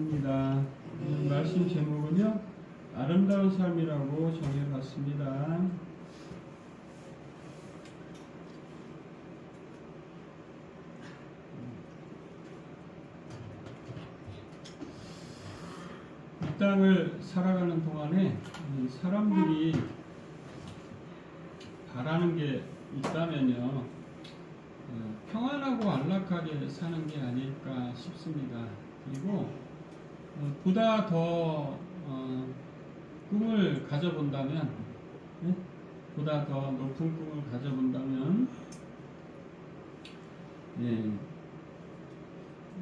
합니다. 오늘 말씀 제목은요, 아름다운 삶이라고 정해봤습니다. 이 땅을 살아가는 동안에 이 사람들이 바라는 게 있다면요, 어, 평안하고 안락하게 사는 게 아닐까 싶습니다. 그리고 어, 보다 더 어, 꿈을 가져본다면, 네? 보다 더 높은 꿈을 가져본다면, 예,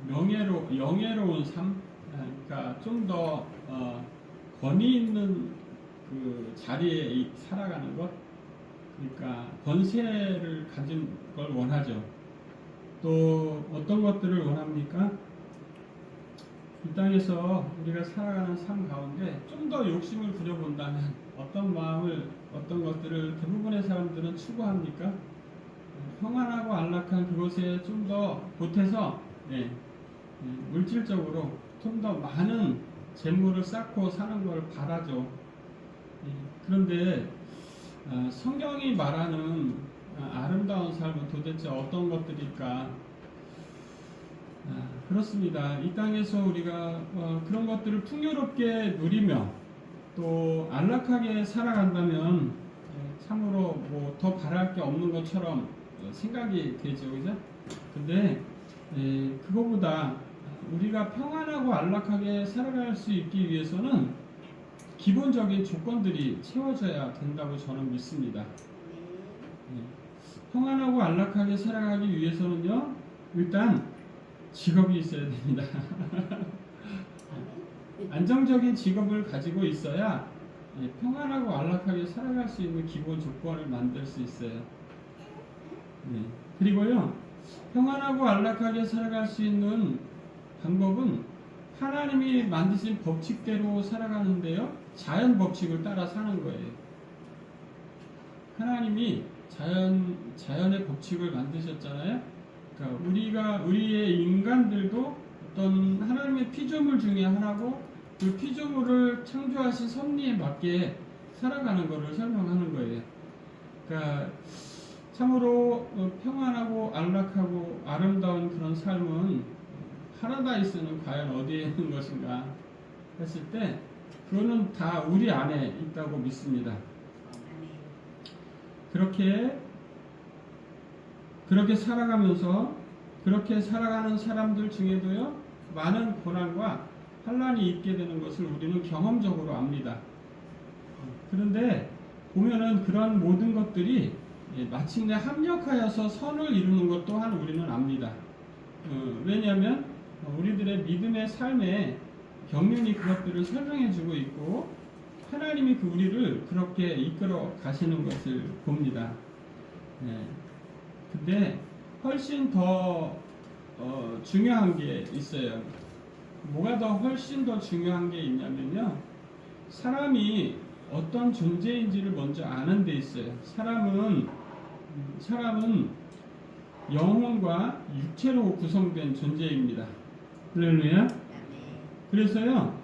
명예로 영예로운 삶, 아, 그러니까 좀더 어, 권위 있는 그 자리에 이- 살아가는 것, 그러니까 권세를 가진 걸 원하죠. 또 어떤 것들을 원합니까? 이 땅에서 우리가 살아가는 삶 가운데 좀 더 욕심을 부려본다면 어떤 마음을 어떤 것들을 대부분의 사람들은 추구합니까? 평안하고 안락한 그곳에 좀 더 보태서 예, 예, 물질적으로 좀 더 많은 재물을 쌓고 사는 걸 바라죠. 예, 그런데 아, 성경이 말하는 아, 아름다운 삶은 도대체 어떤 것들일까? 아, 그렇습니다. 이 땅에서 우리가 어, 그런 것들을 풍요롭게 누리며 또 안락하게 살아간다면 예, 참으로 뭐 더 바랄 게 없는 것처럼 어, 생각이 되죠, 그죠? 근데 예, 그거보다 우리가 평안하고 안락하게 살아갈 수 있기 위해서는 기본적인 조건들이 채워져야 된다고 저는 믿습니다. 예, 평안하고 안락하게 살아가기 위해서는요, 일단 직업이 있어야 됩니다. 안정적인 직업을 가지고 있어야 예, 평안하고 안락하게 살아갈 수 있는 기본 조건을 만들 수 있어요. 예, 그리고요, 평안하고 안락하게 살아갈 수 있는 방법은 하나님이 만드신 법칙대로 살아가는데요, 자연 법칙을 따라 사는 거예요. 하나님이 자연 자연의 법칙을 만드셨잖아요. 그러니까 우리가 우리의 인간들도 어떤 하나님의 피조물 중에 하나고 그 피조물을 창조하신 섭리에 맞게 살아가는 것을 설명하는 거예요. 그러니까 참으로 어, 평안하고 안락하고 아름다운 그런 삶은 파라다이스는 과연 어디에 있는 것인가 했을 때 그거는 다 우리 안에 있다고 믿습니다. 그렇게 그렇게 살아가면서 그렇게 살아가는 사람들 중에도요 많은 고난과 환란이 있게 되는 것을 우리는 경험적으로 압니다. 그런데 보면은 그런 모든 것들이 예, 마침내 합력하여서 선을 이루는 것 또한 우리는 압니다. 어, 왜냐하면 우리들의 믿음의 삶에 경륜이 그것들을 설명해주고 있고 하나님이 그 우리를 그렇게 이끌어 가시는 것을 봅니다. 네. 근데 훨씬 더 어, 중요한 게 있어요. 뭐가 더 훨씬 더 중요한 게 있냐면요. 사람이 어떤 존재인지를 먼저 아는 데 있어요. 사람은 사람은 영혼과 육체로 구성된 존재입니다. 할렐루야. 그래서요.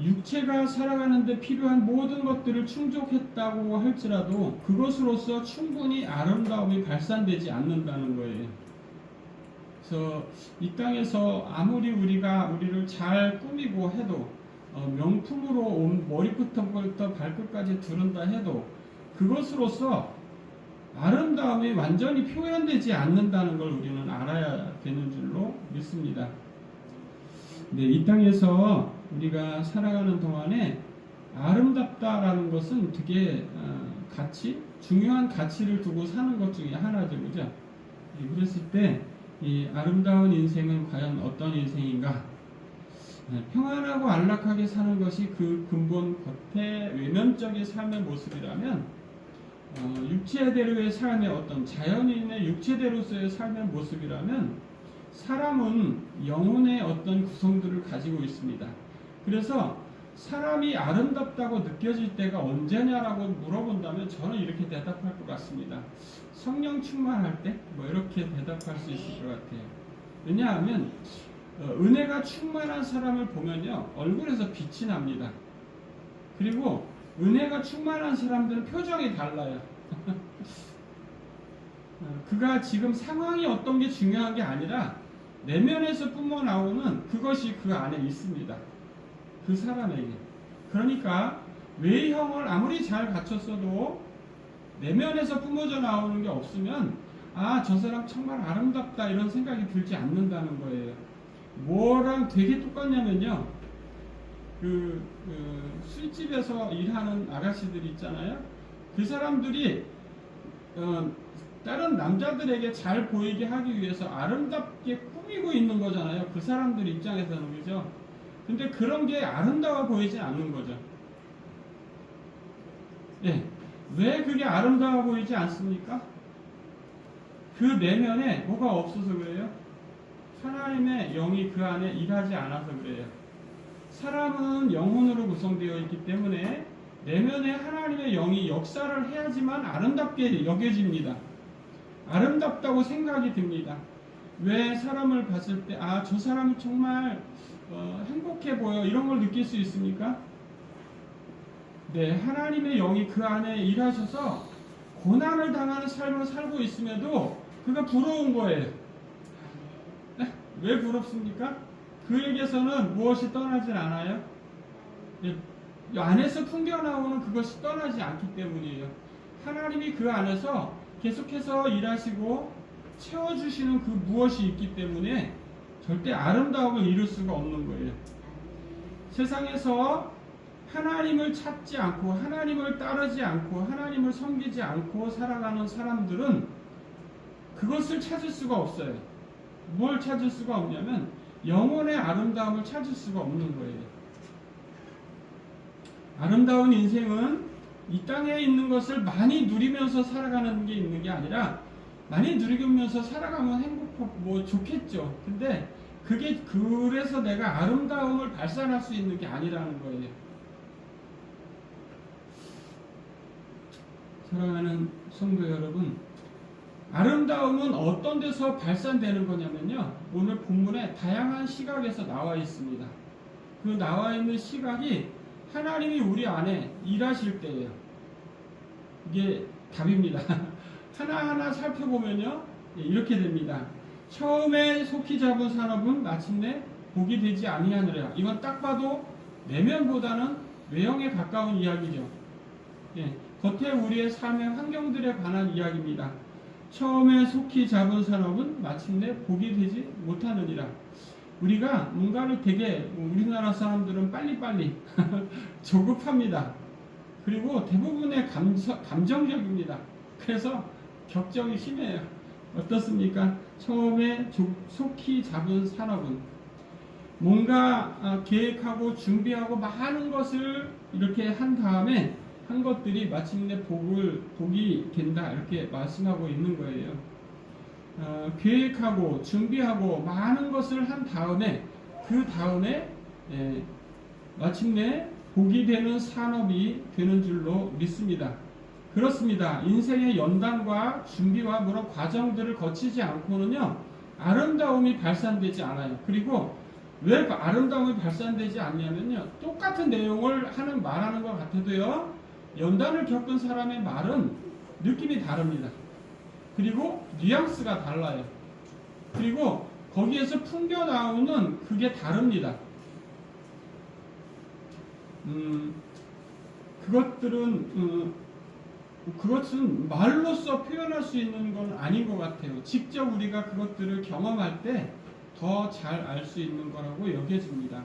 육체가 살아가는데 필요한 모든 것들을 충족했다고 할지라도 그것으로서 충분히 아름다움이 발산되지 않는다는 거예요. 그래서 이 땅에서 아무리 우리가 우리를 잘 꾸미고 해도 어, 명품으로 온 머리부터 발끝까지 두른다 해도 그것으로서 아름다움이 완전히 표현되지 않는다는 걸 우리는 알아야 되는 줄로 믿습니다. 네, 이 땅에서 우리가 살아가는 동안에 아름답다라는 것은 되게 어, 가치, 중요한 가치를 두고 사는 것 중에 하나죠, 그죠? 예, 그랬을 때 이 아름다운 인생은 과연 어떤 인생인가? 네, 평안하고 안락하게 사는 것이 그 근본 겉의 외면적인 삶의 모습이라면 어, 육체대로의 삶의 어떤 자연인의 육체대로서의 삶의 모습이라면 사람은 영혼의 어떤 구성들을 가지고 있습니다. 그래서 사람이 아름답다고 느껴질 때가 언제냐라고 물어본다면 저는 이렇게 대답할 것 같습니다. 성령 충만할 때? 뭐 이렇게 대답할 수 있을 것 같아요. 왜냐하면 어, 은혜가 충만한 사람을 보면요 얼굴에서 빛이 납니다. 그리고 은혜가 충만한 사람들은 표정이 달라요. 어, 그가 지금 상황이 어떤 게 중요한 게 아니라 내면에서 뿜어 나오는 그것이 그 안에 있습니다. 그 사람에게. 그러니까 외형을 아무리 잘 갖췄어도 내면에서 뿜어져 나오는 게 없으면 아, 저 사람 정말 아름답다 이런 생각이 들지 않는다는 거예요. 뭐랑 되게 똑같냐면요. 그, 그 술집에서 일하는 아가씨들 있잖아요. 그 사람들이 어, 다른 남자들에게 잘 보이게 하기 위해서 아름답게 꾸미고 있는 거잖아요. 그 사람들 입장에서는 그죠. 근데 그런 게 아름다워 보이지 않는 거죠. 예. 왜 그게 아름다워 보이지 않습니까? 그 내면에 뭐가 없어서 그래요? 하나님의 영이 그 안에 일하지 않아서 그래요. 사람은 영혼으로 구성되어 있기 때문에 내면에 하나님의 영이 역사를 해야지만 아름답게 여겨집니다. 아름답다고 생각이 듭니다. 왜 사람을 봤을 때, 아, 저 사람은 정말 어, 행복해 보여. 이런 걸 느낄 수 있습니까? 네, 하나님의 영이 그 안에 일하셔서 고난을 당하는 삶을 살고 있음에도 그가 부러운 거예요. 네? 왜 부럽습니까? 그에게서는 무엇이 떠나질 않아요? 네, 이 안에서 풍겨나오는 그것이 떠나지 않기 때문이에요. 하나님이 그 안에서 계속해서 일하시고 채워주시는 그 무엇이 있기 때문에 절대 아름다움을 이룰 수가 없는 거예요. 세상에서 하나님을 찾지 않고 하나님을 따르지 않고 하나님을 섬기지 않고 살아가는 사람들은 그것을 찾을 수가 없어요. 뭘 찾을 수가 없냐면 영혼의 아름다움을 찾을 수가 없는 거예요. 아름다운 인생은 이 땅에 있는 것을 많이 누리면서 살아가는 게 있는 게 아니라 많이 누리면서 살아가면 행복하고 뭐 좋겠죠. 근데 그게 그래서 내가 아름다움을 발산할 수 있는 게 아니라는 거예요. 사랑하는 성도 여러분, 아름다움은 어떤 데서 발산되는 거냐면요. 오늘 본문에 다양한 시각에서 나와 있습니다. 그 나와 있는 시각이 하나님이 우리 안에 일하실 때예요. 이게 답입니다. 하나하나 살펴보면요. 예, 이렇게 됩니다. 처음에 속히 잡은 산업은 마침내 복이 되지 아니하느라. 이건 딱 봐도 내면보다는 외형에 가까운 이야기죠. 예, 겉에 우리의 삶의 환경들에 관한 이야기입니다. 처음에 속히 잡은 산업은 마침내 복이 되지 못하느니라. 우리가 뭔가를 되게 우리나라 사람들은 빨리빨리 조급합니다. 그리고 대부분의 감서, 감정적입니다. 그래서 격정이 심해요. 어떻습니까? 처음에 조- 속히 잡은 산업은 뭔가 아, 계획하고 준비하고 많은 것을 이렇게 한 다음에 한 것들이 마침내 복을 복이 된다 이렇게 말씀하고 있는 거예요. 어, 계획하고 준비하고 많은 것을 한 다음에 그 다음에 예, 마침내 복이 되는 산업이 되는 줄로 믿습니다. 그렇습니다. 인생의 연단과 준비와 그런 과정들을 거치지 않고는요 아름다움이 발산되지 않아요. 그리고 왜 아름다움이 발산되지 않냐면요 똑같은 내용을 하는 말하는 것 같아도요 연단을 겪은 사람의 말은 느낌이 다릅니다. 그리고 뉘앙스가 달라요. 그리고 거기에서 풍겨 나오는 그게 다릅니다. 음, 그것들은 음, 그것은 말로써 표현할 수 있는 건 아닌 것 같아요. 직접 우리가 그것들을 경험할 때 더 잘 알 수 있는 거라고 여겨집니다.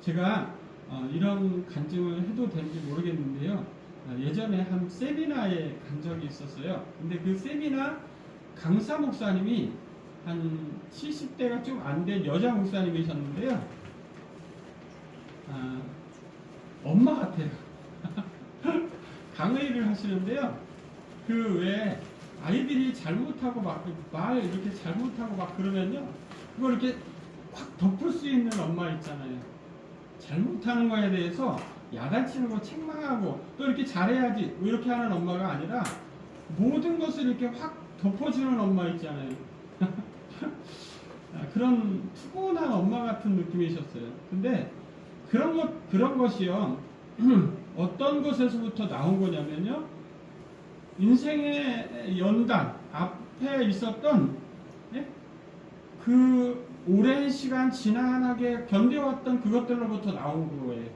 제가 어, 이런 간증을 해도 되는지 모르겠는데요. 어, 예전에 한 세미나에 간 적이 있었어요. 근데 그 세미나 강사 목사님이 한 70대가 좀 안 된 여자 목사님이셨는데요. 아, 엄마 같아요. 강의를 하시는데요. 그왜 아이들이 잘못하고 막 말 이렇게 잘못하고 막 그러면요. 그걸 이렇게 확 덮을 수 있는 엄마 있잖아요. 잘못하는 거에 대해서 야단치는 거 책망하고 또 이렇게 잘해야지 뭐 이렇게 하는 엄마가 아니라 모든 것을 이렇게 확 덮어주는 엄마 있잖아요. 아, 그런 푸근한 엄마 같은 느낌이셨어요. 근데 그런 것 그런 것이요 어떤 것에서부터 나온 거냐면요 인생의 연단 앞에 있었던 예? 그 오랜 시간 지난하게 견뎌왔던 그것들로부터 나온 거예요.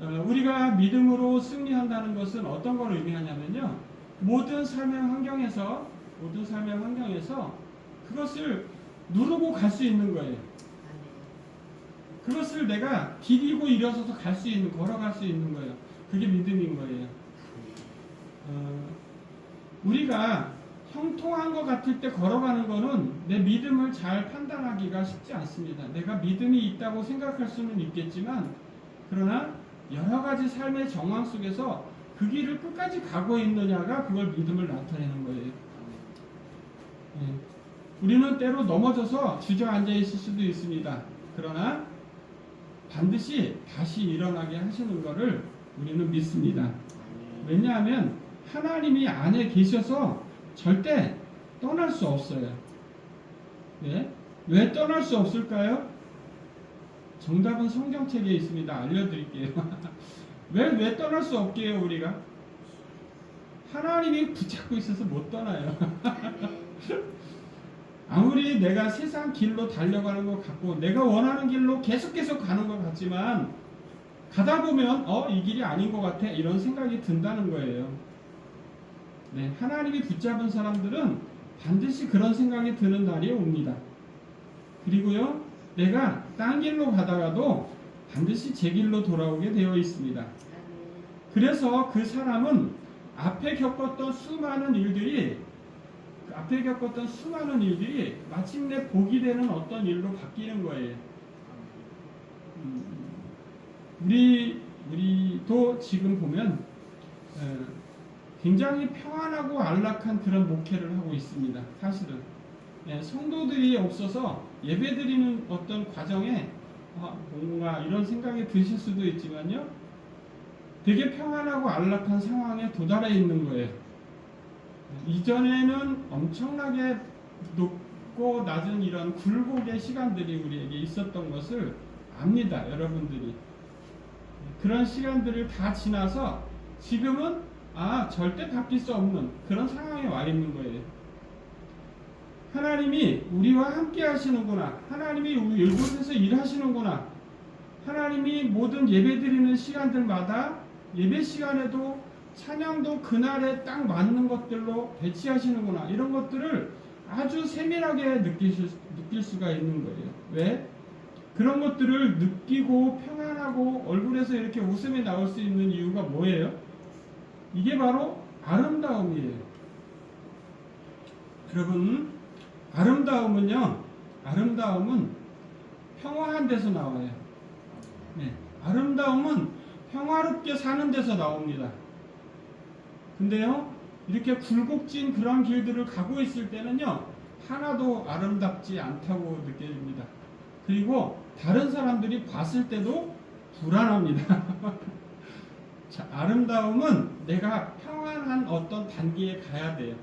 어, 우리가 믿음으로 승리한다는 것은 어떤 걸 의미하냐면요 모든 삶의 환경에서 모든 삶의 환경에서 그것을 누르고 갈 수 있는 거예요. 그것을 내가 디디고 일어서서 갈 수 있는, 걸어갈 수 있는 거예요. 그게 믿음인 거예요. 어, 우리가 형통한 것 같을 때 걸어가는 거는 내 믿음을 잘 판단하기가 쉽지 않습니다. 내가 믿음이 있다고 생각할 수는 있겠지만, 그러나 여러 가지 삶의 정황 속에서 그 길을 끝까지 가고 있느냐가 그걸 믿음을 나타내는 거예요. 예. 우리는 때로 넘어져서 주저앉아 있을 수도 있습니다. 그러나 반드시 다시 일어나게 하시는 것을 우리는 믿습니다. 왜냐하면 하나님이 안에 계셔서 절대 떠날 수 없어요. 예? 왜 떠날 수 없을까요? 정답은 성경책에 있습니다. 알려드릴게요. 왜, 왜 떠날 수 없게요, 우리가? 하나님이 붙잡고 있어서 못 떠나요. 아무리 내가 세상 길로 달려가는 것 같고 내가 원하는 길로 계속 계속 가는 것 같지만 가다 보면 어 이 길이 아닌 것 같아 이런 생각이 든다는 거예요. 네, 하나님이 붙잡은 사람들은 반드시 그런 생각이 드는 날이 옵니다. 그리고요, 내가 딴 길로 가다가도 반드시 제 길로 돌아오게 되어 있습니다. 그래서 그 사람은 앞에 겪었던 수많은 일들이 그 앞에 겪었던 수많은 일들이 마침내 복이 되는 어떤 일로 바뀌는 거예요. 음, 우리 우리도 지금 보면 에, 굉장히 평안하고 안락한 그런 목회를 하고 있습니다. 사실은 예, 성도들이 없어서 예배 드리는 어떤 과정에 아, 뭔가 이런 생각이 드실 수도 있지만요. 되게 평안하고 안락한 상황에 도달해 있는 거예요. 이전에는 엄청나게 높고 낮은 이런 굴곡의 시간들이 우리에게 있었던 것을 압니다, 여러분들이. 그런 시간들을 다 지나서 지금은 아, 절대 바뀔 수 없는 그런 상황에 와 있는 거예요. 하나님이 우리와 함께 하시는구나. 하나님이 우리 이곳에서 일하시는구나. 하나님이 모든 예배 드리는 시간들마다 예배 시간에도 찬양도 그날에 딱 맞는 것들로 배치하시는구나. 이런 것들을 아주 세밀하게 느끼실, 느낄 수가 있는 거예요. 왜? 그런 것들을 느끼고 평안하고 얼굴에서 이렇게 웃음이 나올 수 있는 이유가 뭐예요? 이게 바로 아름다움이에요. 여러분, 아름다움은요, 아름다움은 평화한 데서 나와요. 네, 아름다움은 평화롭게 사는 데서 나옵니다. 근데요, 이렇게 굴곡진 그런 길들을 가고 있을 때는요, 하나도 아름답지 않다고 느껴집니다. 그리고 다른 사람들이 봤을 때도 불안합니다. 자, 아름다움은 내가 평안한 어떤 단계에 가야 돼요.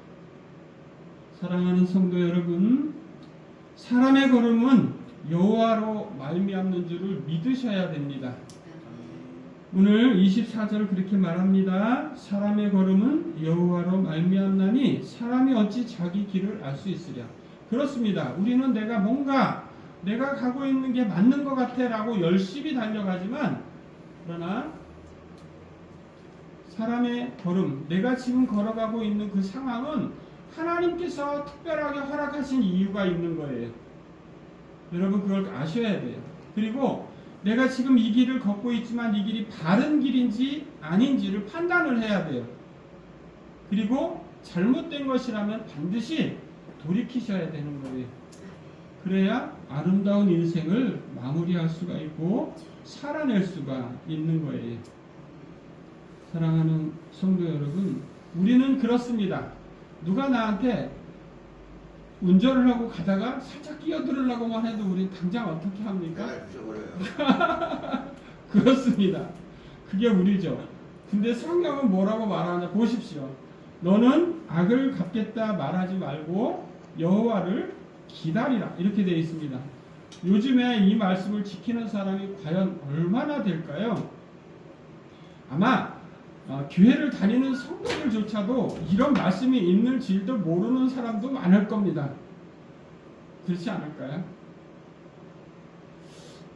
사랑하는 성도 여러분, 사람의 걸음은 여호와로 말미암는 줄을 믿으셔야 됩니다. 오늘 24절 그렇게 말합니다. 사람의 걸음은 여호와로 말미암나니 사람이 어찌 자기 길을 알 수 있으랴. 그렇습니다. 우리는 내가 뭔가 내가 가고 있는 게 맞는 것 같아라고 열심히 달려가지만 그러나 사람의 걸음, 내가 지금 걸어가고 있는 그 상황은 하나님께서 특별하게 허락하신 이유가 있는 거예요. 여러분 그걸 아셔야 돼요. 그리고 내가 지금 이 길을 걷고 있지만 이 길이 바른 길인지 아닌지를 판단을 해야 돼요. 그리고 잘못된 것이라면 반드시 돌이키셔야 되는 거예요. 그래야 아름다운 인생을 마무리할 수가 있고 살아낼 수가 있는 거예요. 사랑하는 성도 여러분, 우리는 그렇습니다. 누가 나한테 운전을 하고 가다가 살짝 끼어들으려고만 해도 우리 당장 어떻게 합니까? 부셔버려요. 그렇습니다. 그게 우리죠. 근데 성경은 뭐라고 말하냐 보십시오. 너는 악을 갚겠다 말하지 말고 여호와를 기다리라 이렇게 되어 있습니다. 요즘에 이 말씀을 지키는 사람이 과연 얼마나 될까요? 아마 어, 교회를 다니는 성도들조차도 이런 말씀이 있는 줄도 모르는 사람도 많을 겁니다. 그렇지 않을까요?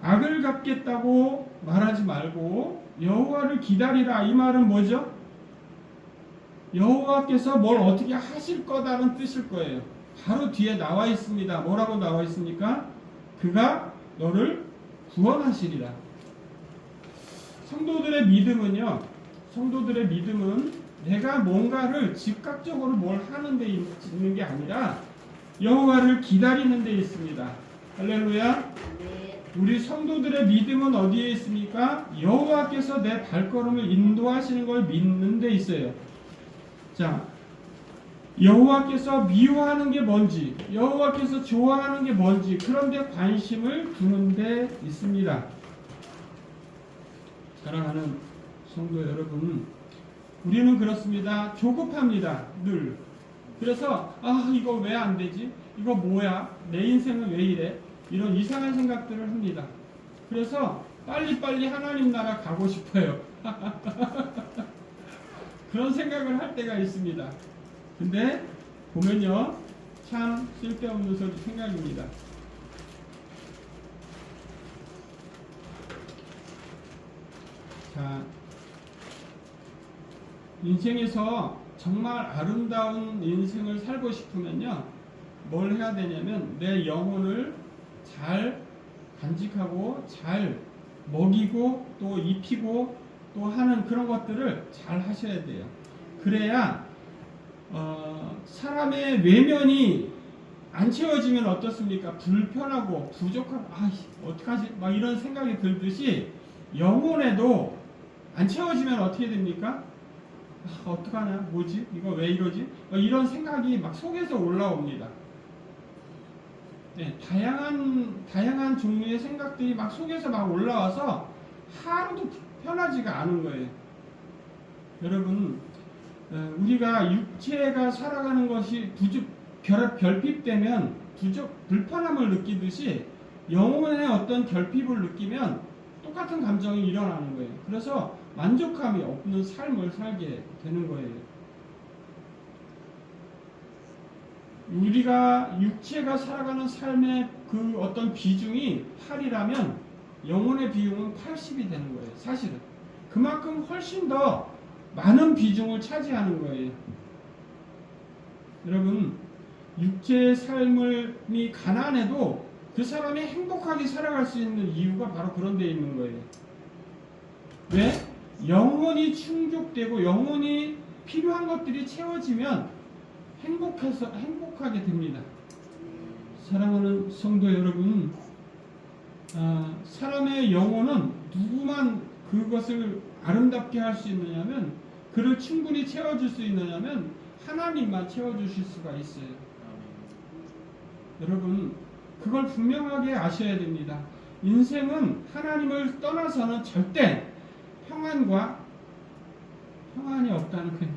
악을 갚겠다고 말하지 말고 여호와를 기다리라 이 말은 뭐죠? 여호와께서 뭘 어떻게 하실 거다는 뜻일 거예요. 바로 뒤에 나와 있습니다. 뭐라고 나와 있습니까? 그가 너를 구원하시리라. 성도들의 믿음은요. 성도들의 믿음은 내가 뭔가를 즉각적으로 뭘 하는 데 있는 게 아니라 여호와를 기다리는 데 있습니다. 할렐루야. 우리 성도들의 믿음은 어디에 있습니까? 여호와께서 내 발걸음을 인도하시는 걸 믿는 데 있어요. 자, 여호와께서 미워하는 게 뭔지, 여호와께서 좋아하는 게 뭔지 그런 데 관심을 두는 데 있습니다. 사랑하는 성도 여러분, 우리는 그렇습니다. 조급합니다. 늘. 그래서 아 이거 왜 안 되지? 이거 뭐야? 내 인생은 왜 이래? 이런 이상한 생각들을 합니다. 그래서 빨리빨리 하나님 나라 가고 싶어요. 그런 생각을 할 때가 있습니다. 근데 보면요, 참 쓸데없는 소리 생각입니다. 자, 인생에서 정말 아름다운 인생을 살고 싶으면요, 뭘 해야 되냐면 내 영혼을 잘 간직하고 잘 먹이고 또 입히고 또 하는 그런 것들을 잘 하셔야 돼요. 그래야 어, 사람의 외면이 안 채워지면 어떻습니까? 불편하고 부족하고 아 어떡하지? 막 이런 생각이 들듯이 영혼에도 안 채워지면 어떻게 됩니까? 아, 어떡하냐? 뭐지? 이거 왜 이러지? 막 이런 생각이 막 속에서 올라옵니다. 네, 다양한 다양한 종류의 생각들이 막 속에서 막 올라와서 하루도 편하지가 않은 거예요. 여러분, 어, 우리가 육체가 살아가는 것이 부족 결, 결핍되면 부족 불편함을 느끼듯이 영혼의 어떤 결핍을 느끼면 똑같은 감정이 일어나는 거예요. 그래서 만족감이 없는 삶을 살게 되는 거예요. 우리가 육체가 살아가는 삶의 그 어떤 비중이 8이라면 영혼의 비중은 80이 되는 거예요. 사실은. 그만큼 훨씬 더 많은 비중을 차지하는 거예요. 여러분, 육체의 삶이 가난해도 그 사람이 행복하게 살아갈 수 있는 이유가 바로 그런 데 있는 거예요. 왜? 영혼이 충족되고 영혼이 필요한 것들이 채워지면 행복해서 행복하게 됩니다. 사랑하는 성도 여러분, 아, 사람의 영혼은 누구만 그것을 아름답게 할 수 있느냐면 그를 충분히 채워줄 수 있느냐면 하나님만 채워주실 수가 있어요. 여러분 그걸 분명하게 아셔야 됩니다. 인생은 하나님을 떠나서는 절대 평안과 평안이 없다는 거예요.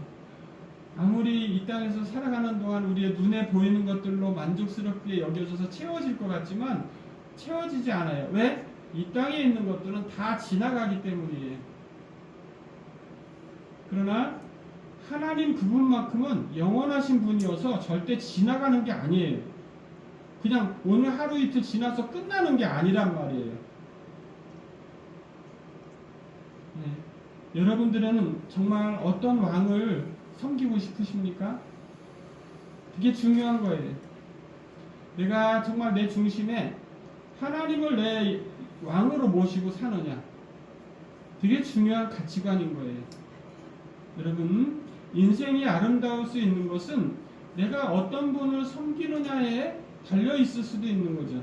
아무리 이 땅에서 살아가는 동안 우리의 눈에 보이는 것들로 만족스럽게 여겨져서 채워질 것 같지만 채워지지 않아요. 왜? 이 땅에 있는 것들은 다 지나가기 때문이에요. 그러나 하나님 그분만큼은 영원하신 분이어서 절대 지나가는 게 아니에요. 그냥 오늘 하루 이틀 지나서 끝나는 게 아니란 말이에요. 네. 여러분들은 정말 어떤 왕을 섬기고 싶으십니까? 그게 중요한 거예요. 내가 정말 내 중심에 하나님을 내 왕으로 모시고 사느냐. 되게 중요한 가치관인 거예요. 여러분, 인생이 아름다울 수 있는 것은 내가 어떤 분을 섬기느냐에 달려 있을 수도 있는 거죠.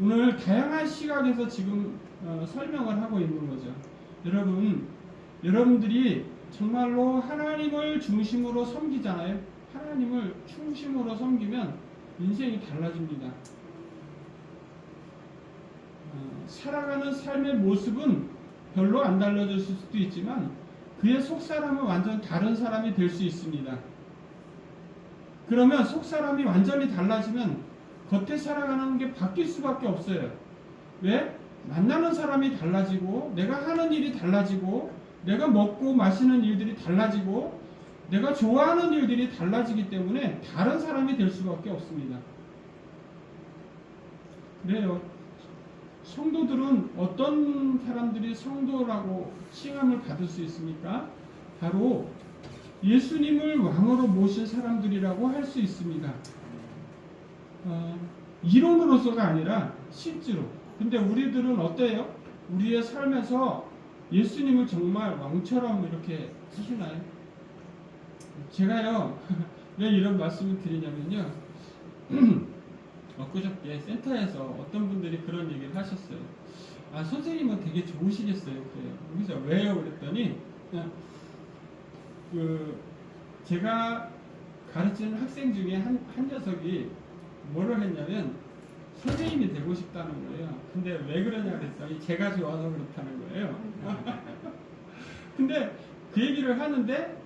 오늘 다양한 시각에서 지금 어, 설명을 하고 있는 거죠. 여러분, 여러분들이 정말로 하나님을 중심으로 섬기잖아요. 하나님을 중심으로 섬기면 인생이 달라집니다. 어, 살아가는 삶의 모습은 별로 안 달라졌을 수도 있지만 그의 속사람은 완전 다른 사람이 될 수 있습니다. 그러면 속사람이 완전히 달라지면 겉에 살아가는 게 바뀔 수밖에 없어요. 왜? 만나는 사람이 달라지고, 내가 하는 일이 달라지고, 내가 먹고 마시는 일들이 달라지고, 내가 좋아하는 일들이 달라지기 때문에 다른 사람이 될 수밖에 없습니다. 그래요. 성도들은 어떤 사람들이 성도라고 칭함을 받을 수 있습니까? 바로 예수님을 왕으로 모신 사람들이라고 할 수 있습니다. 어, 이론으로서가 아니라 실제로. 근데 우리들은 어때요? 우리의 삶에서 예수님을 정말 왕처럼 이렇게 하시나요? 제가요, 왜 이런 말씀을 드리냐면요. 엊그저께 센터에서 어떤 분들이 그런 얘기를 하셨어요. 아, 선생님은 되게 좋으시겠어요. 그래서 왜요? 그랬더니, 그, 제가 가르치는 학생 중에 한, 한 녀석이 뭐를 했냐면, 선생님이 되고 싶다는 거예요. 근데 왜 그러냐 그랬더니, 제가 좋아서 그렇다는 거예요. 근데 그 얘기를 하는데,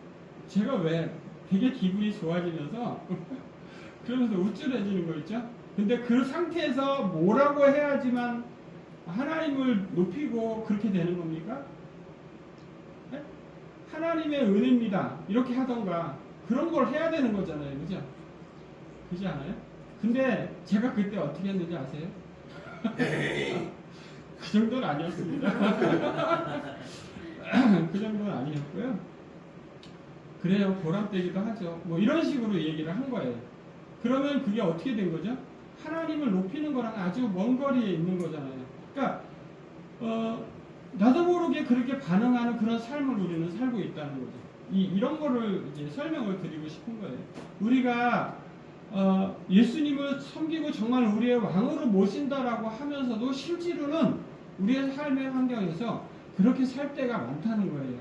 제가 왜 되게 기분이 좋아지면서, 그러면서 우쭐해지는 거 있죠? 근데 그 상태에서 뭐라고 해야지만 하나님을 높이고 그렇게 되는 겁니까? 네? 하나님의 은혜입니다. 이렇게 하던가 그런 걸 해야 되는 거잖아요. 그죠? 그지 않아요? 근데 제가 그때 어떻게 했는지 아세요? 그 정도는 아니었습니다. 그 정도는 아니었고요. 그래요. 보람되기도 하죠. 뭐 이런 식으로 얘기를 한 거예요. 그러면 그게 어떻게 된 거죠? 하나님을 높이는 거랑 아주 먼 거리에 있는 거잖아요. 그러니까 어, 나도 모르게 그렇게 반응하는 그런 삶을 우리는 살고 있다는 거죠. 이, 이런 거를 이제 설명을 드리고 싶은 거예요. 우리가 어, 예수님을 섬기고 정말 우리의 왕으로 모신다라고 하면서도 실제로는 우리의 삶의 환경에서 그렇게 살 때가 많다는 거예요.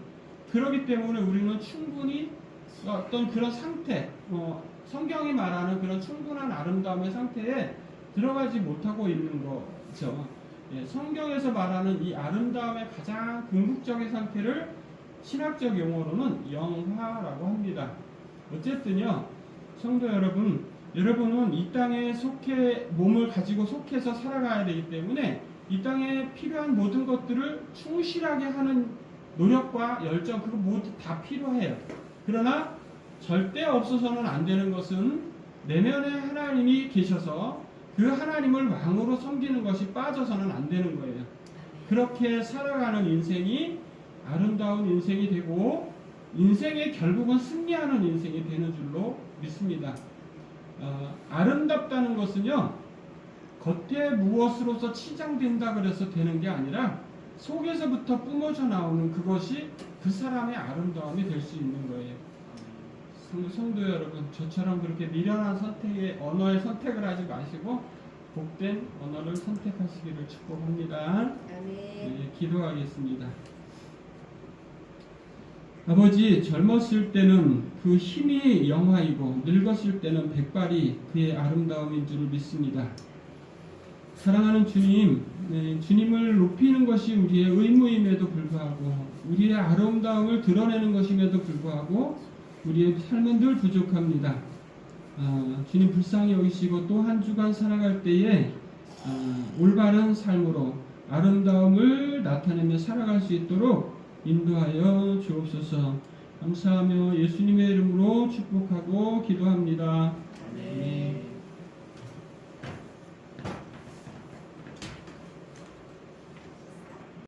그렇기 때문에 우리는 충분히 어떤 그런 상태, 어, 성경이 말하는 그런 충분한 아름다움의 상태에 들어가지 못하고 있는 거죠. 예, 성경에서 말하는 이 아름다움의 가장 궁극적인 상태를 신학적 용어로는 영화라고 합니다. 어쨌든요, 성도 여러분, 여러분은 이 땅에 속해 몸을 가지고 속해서 살아가야 되기 때문에 이 땅에 필요한 모든 것들을 충실하게 하는 노력과 열정 그거 모두 다 필요해요. 그러나 절대 없어서는 안 되는 것은 내면에 하나님이 계셔서 그 하나님을 왕으로 섬기는 것이 빠져서는 안 되는 거예요. 그렇게 살아가는 인생이 아름다운 인생이 되고 인생의 결국은 승리하는 인생이 되는 줄로 믿습니다. 어, 아름답다는 것은요 겉에 무엇으로서 치장된다 그래서 되는 게 아니라 속에서부터 뿜어져 나오는 그것이 그 사람의 아름다움이 될 수 있는 거예요. 성- 성도 여러분, 저처럼 그렇게 미련한 선택의 언어의 선택을 하지 마시고 복된 언어를 선택하시기를 축복합니다. 아멘. 네, 기도하겠습니다. 아버지, 젊었을 때는 그 힘이 영화이고 늙었을 때는 백발이 그의 아름다움인 줄을 믿습니다. 사랑하는 주님, 네, 주님을 높이는 것이 우리의 의무임에도 불구하고 우리의 아름다움을 드러내는 것임에도 불구하고 우리의 삶은 늘 부족합니다. 아, 주님 불쌍히 여기시고 또 한 주간 살아갈 때에 아, 올바른 삶으로 아름다움을 나타내며 살아갈 수 있도록 인도하여 주옵소서. 감사하며 예수님의 이름으로 축복하고 기도합니다. 아멘.